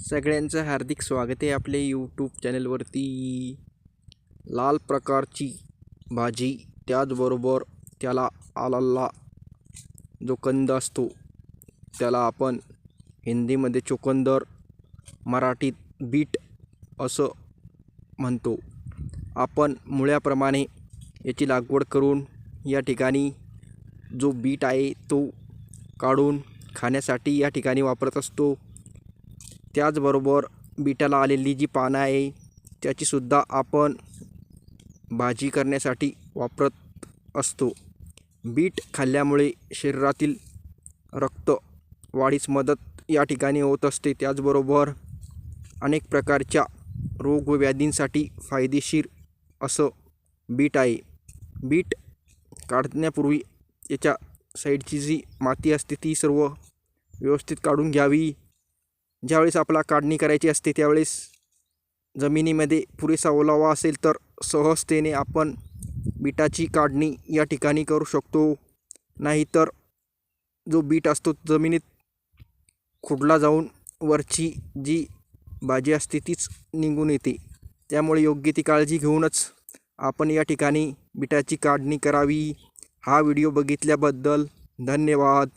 सगळ्यांचं हार्दिक स्वागत आहे आपल्या यूट्यूब चॅनलवरती लाल प्रकारची भाजी त्याचबरोबर त्याला आलाला जो कंद असतो त्याला आपण हिंदीमध्ये चोकंदर मराठीत बीट असं म्हणतो. आपण मुळ्याप्रमाणे याची लागवड करून या ठिकाणी जो बीट आहे तो काढून खाण्यासाठी या ठिकाणी वापरत असतो. त्याचबरोबर बिटाला आलेली जी पानं आहे त्याचीसुद्धा आपण भाजी करण्यासाठी वापरत असतो. बीट खाल्ल्यामुळे शरीरातील रक्त वाढीस मदत या ठिकाणी होत असते. त्याचबरोबर अनेक प्रकारच्या रोग व व्याधींसाठी फायदेशीर असं बीट आहे. बीट काढण्यापूर्वी याच्या साईडची जी माती असते ती सर्व व्यवस्थित काढून घ्यावी. ज्यावेळेस आपला काढणी करायची असते त्यावेळेस जमिनीमध्ये पुरेसा ओलावा असेल तर सहजतेने आपण बीटाची काढणी या ठिकाणी करू शकतो. नाहीतर जो बीट असतो जमिनीत खुडला जाऊन वरची जी भाजी असते तीच निघून येते. त्यामुळे योग्य ती काळजी घेऊनच आपण या ठिकाणी बिटाची काढणी करावी. हा व्हिडिओ बघितल्याबद्दल धन्यवाद.